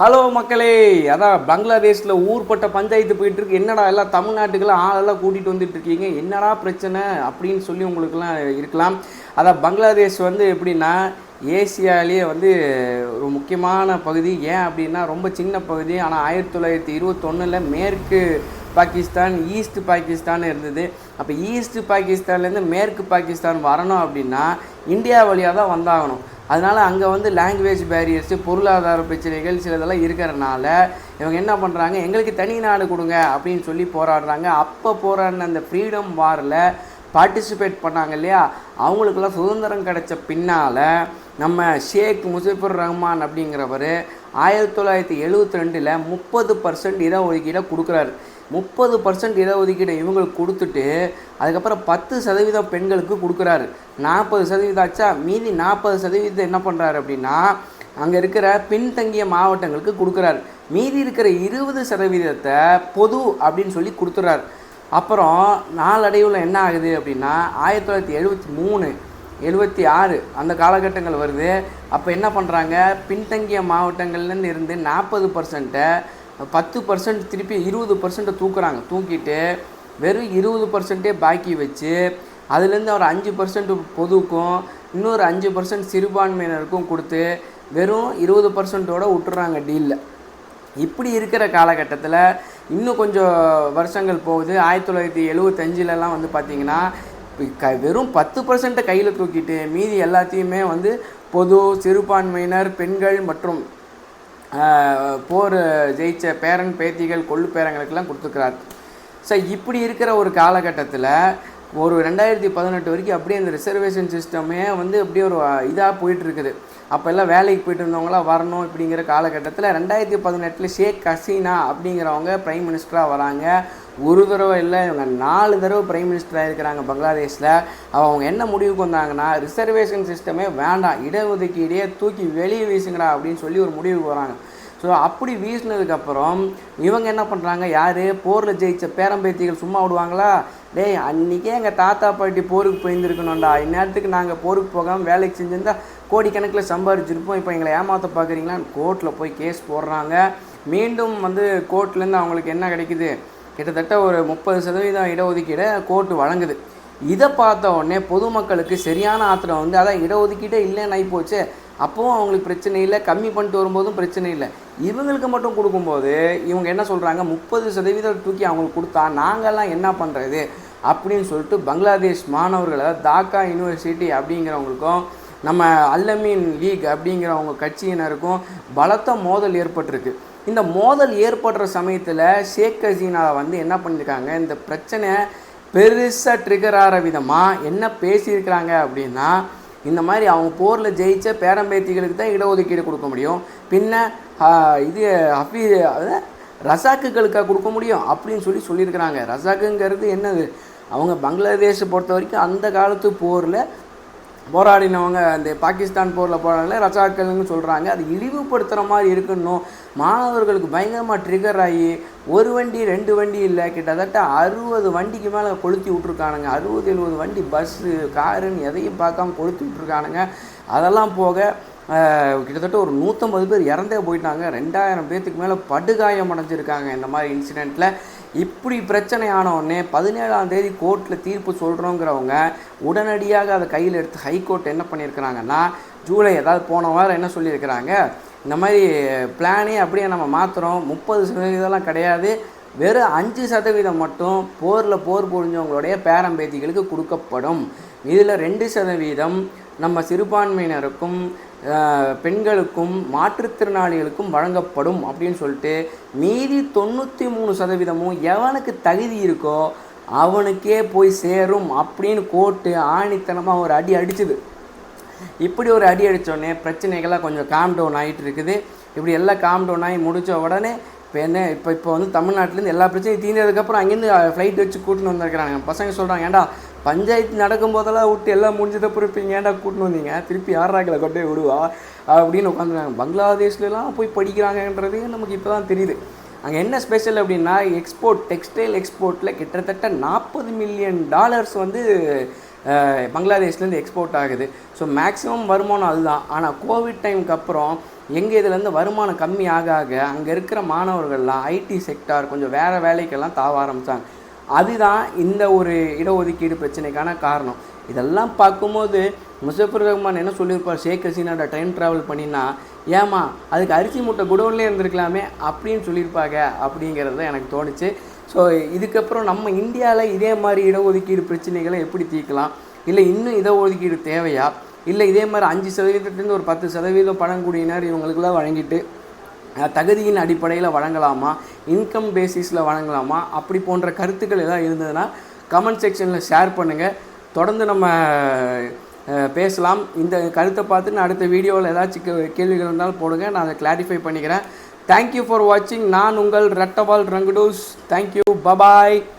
Hello மக்களே அதான் பங்களாதேஷில் ஊர்பட்ட பஞ்சாயத்து போயிட்டு இருக்கு என்னடா எல்லாம் தமிழ்நாட்டுக்கெல்லாம் ஆளெல்லாம் கூட்டிகிட்டு வந்துட்டு இருக்கீங்க என்னடா பிரச்சனை? அப்படின்னு சொல்லி உங்களுக்குலாம் இருக்கலாம். அதான் பங்களாதேஷ் வந்து எப்படின்னா ஏசியாலேயே வந்து ஒரு முக்கியமான பகுதி. ஏன் அப்படின்னா ரொம்ப சின்ன பகுதி. ஆனால் ஆயிரத்தி தொள்ளாயிரத்தி இருபத்தொன்னில் மேற்கு பாகிஸ்தான் ஈஸ்ட் பாகிஸ்தான் இருந்தது. அப்போ ஈஸ்ட் பாகிஸ்தான்லேருந்து மேற்கு பாகிஸ்தான் வரணும் அப்படின்னா இந்தியா வழியாக தான் வந்தாகணும். அதனால் அங்கே வந்து லாங்குவேஜ் பேரியர்ஸு பொருளாதார பிரச்சனைகள் சிலதெல்லாம் இருக்கிறனால இவங்க என்ன பண்ணுறாங்க எங்களுக்கு தனி நாடு கொடுங்க அப்படின்னு சொல்லி போராடுறாங்க. அப்போ போராடின அந்த ஃப்ரீடம் வாரில் பார்ட்டிசிபேட் பண்ணாங்க இல்லையா? அவங்களுக்கெல்லாம் சுதந்திரம் கிடைச்ச பின்னால் நம்ம ஷேக் முசஃபர் ரஹ்மான் அப்படிங்கிறவர் ஆயிரத்தி தொள்ளாயிரத்தி எழுபத்தி ரெண்டில் முப்பது பர்சன்ட் இடஒதுக்கீடை கொடுக்குறாரு. முப்பது பர்சன்ட் இடஒதுக்கீடை இவங்களுக்கு கொடுத்துட்டு அதுக்கப்புறம் பத்து சதவீதம் பெண்களுக்கு கொடுக்குறாரு. நாற்பது சதவீதம் ஆச்சா? மீதி நாற்பது சதவீதம் என்ன பண்ணுறாரு அப்படின்னா அங்கே இருக்கிற பின்தங்கிய மாவட்டங்களுக்கு கொடுக்குறாரு. மீதி இருக்கிற இருபது சதவீதத்தை பொது அப்படின்னு சொல்லி கொடுத்துறாரு. அப்புறம் நாளடைவில் என்ன ஆகுது அப்படின்னா ஆயிரத்தி தொள்ளாயிரத்தி எழுபத்தி மூணு எழுபத்தி ஆறு அந்த காலகட்டங்கள் வருது. அப்போ என்ன பண்ணுறாங்க பின்தங்கிய மாவட்டங்கள்லேருந்து இருந்து நாற்பது பர்சன்ட்டை பத்து பர்சன்ட் திருப்பி இருபது பர்சன்ட்டை தூக்குறாங்க. தூக்கிட்டு வெறும் இருபது பர்சன்ட்டே பாக்கி வச்சு அதுலேருந்து ஒரு அஞ்சு பர்சன்ட் பொதுக்கும் இன்னொரு அஞ்சு பர்சன்ட் சிறுபான்மையினருக்கும் கொடுத்து வெறும் இருபது பர்சன்ட்டோடு விட்டுறாங்க டீலில் இப்படி இருக்கிற காலகட்டத்தில் இன்னும் கொஞ்சம் வருஷங்கள் போகுது. ஆயிரத்தி தொள்ளாயிரத்தி எழுபத்தஞ்சிலலாம் வந்து பார்த்திங்கன்னா க வெறும் பத்து பர்சன்ட்டை கையில் தூக்கிட்டு மீதி எல்லாத்தையுமே வந்து பொது சிறுபான்மையினர் பெண்கள் மற்றும் போர் ஜெயிச்ச பேரன் பேத்திகள் கொள்ளு பேரங்களுக்கெல்லாம் கொடுத்துருக்கிறார். ஸோ இப்படி இருக்கிற ஒரு காலகட்டத்தில் ஒரு ரெண்டாயிரத்தி பதினெட்டு வரைக்கும் அப்படியே அந்த ரிசர்வேஷன் சிஸ்டமே வந்து அப்படியே ஒரு இதாக போயிட்டுருக்குது. அப்போ எல்லாம் வேலைக்கு போயிட்டு இருந்தவங்களாம் வரணும் இப்படிங்கிற காலகட்டத்தில் ரெண்டாயிரத்தி பதினெட்டில் ஷேக் ஹசீனா அப்படிங்கிறவங்க ப்ரைம் மினிஸ்டராக வராங்க. ஒரு தடவை இல்லை இவங்க நாலு தடவை ப்ரைம் மினிஸ்டராக இருக்கிறாங்க பங்களாதேஷில். அவங்க என்ன முடிவுக்கு வந்தாங்கன்னா ரிசர்வேஷன் சிஸ்டமே வேண்டாம் இடஒதுக்கீடே தூக்கி வெளியே வீசுங்கடா அப்படின்னு சொல்லி ஒரு முடிவுக்கு வராங்க. ஸோ அப்படி வீசினதுக்கப்புறம் இவங்க என்ன பண்ணுறாங்க யார்? போரில் ஜெயித்த பேரம்பேத்திகள் சும்மா விடுவாங்களா? டேய் அன்றைக்கே எங்கள் தாத்தா பாட்டி போருக்கு போயிருந்துருக்கணும்டா. இந்நேரத்துக்கு நாங்கள் போருக்கு போகாமல் வேலைக்கு செஞ்சுருந்தா கோடிக்கணக்கில் சம்பாரிச்சிருப்போம். இப்போ எங்களை ஏமாற்ற பார்க்குறீங்களான்னு கோர்ட்டில் போய் கேஸ் போடுறாங்க. மீண்டும் வந்து கோர்ட்லேருந்து அவங்களுக்கு என்ன கிடைக்குது? கிட்டத்தட்ட ஒரு முப்பது சதவீதம் இடஒதுக்கீடை கோர்ட்டு வழங்குது. இதை பார்த்த உடனே பொதுமக்களுக்கு சரியான ஆத்திரம் வந்து அதான் இடஒதுக்கீடே இல்லைன்னு ஆகிப்போச்சு அப்போவும் அவங்களுக்கு பிரச்சனை இல்லை. கம்மி பண்ணிட்டு வரும்போதும் பிரச்சனை இல்லை. இவங்களுக்கு மட்டும் கொடுக்கும்போது இவங்க என்ன சொல்கிறாங்க முப்பது சதவீதம் தூக்கி அவங்களுக்கு கொடுத்தா நாங்கள்லாம் என்ன பண்ணுறது அப்படின்னு சொல்லிட்டு பங்களாதேஷ் மாணவர்களை தாக்கா யூனிவர்சிட்டி அப்படிங்கிறவங்களுக்கும் நம்ம அல்லமீன் லீக் அப்படிங்கிறவங்க கட்சியினருக்கும் பலத்த மோதல் ஏற்பட்டிருக்கு. இந்த மோதல் ஏற்படுற சமயத்தில் ஷேக் ஹசீனா வந்து என்ன பண்ணியிருக்காங்க இந்த பிரச்சனை பெருசாக ட்ரிகர் ஆகிற விதமாக என்ன பேசியிருக்கிறாங்க அப்படின்னா இந்த மாதிரி அவங்க போரில் ஜெயித்த பேரம்பேத்திகளுக்கு தான் இடஒதுக்கீடு கொடுக்க முடியும். பின்ன இது ஹஃபி ரசாக்குகளுக்காக கொடுக்க முடியும் அப்படின்னு சொல்லி சொல்லியிருக்கிறாங்க. ரசாக்குங்கிறது என்னது? அவங்க பங்களாதேஷை பொறுத்த வரைக்கும் அந்த காலத்து போரில் போராடினவங்க அந்த பாகிஸ்தான் போரில் போராடல ரசாக்கள்னு சொல்கிறாங்க அது இழிவுபடுத்துகிற மாதிரி இருக்கணும் மாணவர்களுக்கு பயங்கரமாக ட்ரிகர் ஆகி ஒரு வண்டி ரெண்டு வண்டி இல்லை கிட்டத்தட்ட அறுபது வண்டிக்கு மேலே கொளுத்தி விட்ருக்கானுங்க அறுபது எழுபது வண்டி பஸ்ஸு காருன்னு எதையும் பார்க்காம கொளுத்தி விட்ருக்கானுங்க அதெல்லாம் போக கிட்டத்தட்ட ஒரு நூற்றம்பது பேர் இறந்தே போயிட்டாங்க. ரெண்டாயிரம் பேர்த்துக்கு மேலே படுகாயம் அடைஞ்சிருக்காங்க இந்த மாதிரி இன்சிடெண்ட்டில் இப்படி பிரச்சனை ஆன உடனே பதினேழாம் தேதி கோர்ட்டில் தீர்ப்பு சொல்கிறோங்கிறவங்க உடனடியாக அதை கையில் எடுத்து ஹைகோர்ட் என்ன பண்ணியிருக்கிறாங்கன்னா ஜூலை ஏதாவது போன வாரம் என்ன சொல்லியிருக்கிறாங்க? இந்த மாதிரி பிளானே அப்படியே நம்ம மாற்றுறோம் முப்பது சதவீதம்லாம் கிடையாது. வெறும் அஞ்சு சதவீதம் மட்டும் போரில் போர் புரிஞ்சவங்களுடைய பேரம்பேத்திகளுக்கு கொடுக்கப்படும். இதில் ரெண்டு சதவீதம் நம்ம சிறுபான்மையினருக்கும் பெண்களுக்கும் மாற்றுத்திறனாளிகளுக்கும் வழங்கப்படும் அப்படின்னு சொல்லிட்டு மீதி தொண்ணூற்றி மூணு சதவீதமும் எவனுக்கு தகுதி இருக்கோ அவனுக்கே போய் சேரும் அப்படின்னு கோர்ட்டு ஆணித்தனமாக ஒரு அடி அடிச்சுது. இப்படி ஒரு அடி அடித்தோடனே பிரச்சனைகள்லாம் கொஞ்சம் காம் டவுன் ஆகிட்டு இருக்குது. இப்படி எல்லாம் காம் டவுன் ஆகி முடித்த உடனே இப்போ என்ன இப்போ இப்போ வந்து தமிழ்நாட்டிலேருந்து எல்லா பிரச்சனையும் தீர்ந்ததுக்கப்புறம் அங்கேருந்து ஃப்ளைட் வச்சு கூட்டின்னு வந்திருக்கிறாங்க பசங்க சொல்கிறாங்க ஏன்டா பஞ்சாயத்து நடக்கும் போதெல்லாம் விட்டு எல்லாம் முடிஞ்சதை இருப்பீங்க ஏன்டா கூட்டின்னு வந்தீங்க? திருப்பி ஆறாக்கில் கொண்டே விடுவா? அப்படின்னு உட்காந்துருக்காங்க. பங்களாதேஷ்லலாம் போய் படிக்கிறாங்கன்றது நமக்கு இப்போ தான் தெரியுது. அங்கே என்ன ஸ்பெஷல் அப்படின்னா எக்ஸ்போர்ட் டெக்ஸ்டைல் எக்ஸ்போர்ட்டில் கிட்டத்தட்ட நாற்பது மில்லியன் டாலர்ஸ் வந்து பங்களாதேஷ்லேருந்து எக்ஸ்போர்ட் ஆகுது. ஸோ மேக்ஸிமம் வருமானம் அதுதான். ஆனால் கோவிட் டைமுக்கு அப்புறம் எங்கள் இதுலேருந்து வருமானம் கம்மி ஆக ஆக அங்கே இருக்கிற மாணவர்கள்லாம் ஐடி செக்டார் கொஞ்சம் வேறு வேலைக்கெல்லாம் தாவ ஆரம்பித்தாங்க அதுதான் இந்த ஒரு இடஒதுக்கீடு பிரச்சனைக்கான காரணம். இதெல்லாம் பார்க்கும்போது முசஃபர் ரஹ்மான் என்ன சொல்லியிருப்பார்? ஷேக் ஹசீனாட டைம் ட்ராவல் பண்ணினா ஏமா அதுக்கு அரிசி மூட்டை குடோன்லேயே இருந்திருக்கலாமே அப்படின்னு சொல்லியிருப்பாங்க அப்படிங்கிறது தான் எனக்கு தோணுச்சு. ஸோ இதுக்கப்புறம் நம்ம இந்தியாவில் இதே மாதிரி இடஒதுக்கீடு பிரச்சனைகளை எப்படி தீர்க்கலாம்? இல்லை இன்னும் இடஒதுக்கீடு தேவையா? இல்லை இதே மாதிரி அஞ்சு சதவீதத்துலேருந்து ஒரு பத்து சதவீதம் பழங்குடியினர் இவங்களுக்குலாம் வழங்கிட்டு தகுதியின் அடிப்படையில் வழங்கலாமா? இன்கம் பேசிஸில் வழங்கலாமா? அப்படி போன்ற கருத்துக்கள் எதாவது இருந்ததுன்னா கமெண்ட் செக்ஷனில் ஷேர் பண்ணுங்கள் தொடர்ந்து நம்ம பேசலாம். இந்த கருத்தை பார்த்து நான் அடுத்த வீடியோவில் ஏதாச்சும் கே- கேள்விகள் இருந்தாலும் போடுங்க. நான் அதை கிளாரிஃபை பண்ணிக்கிறேன். தேங்க்யூ ஃபார் வாட்சிங் நான் உங்கள் ரெட்டபால் ரங்குடூஸ். தேங்க்யூ 拜拜。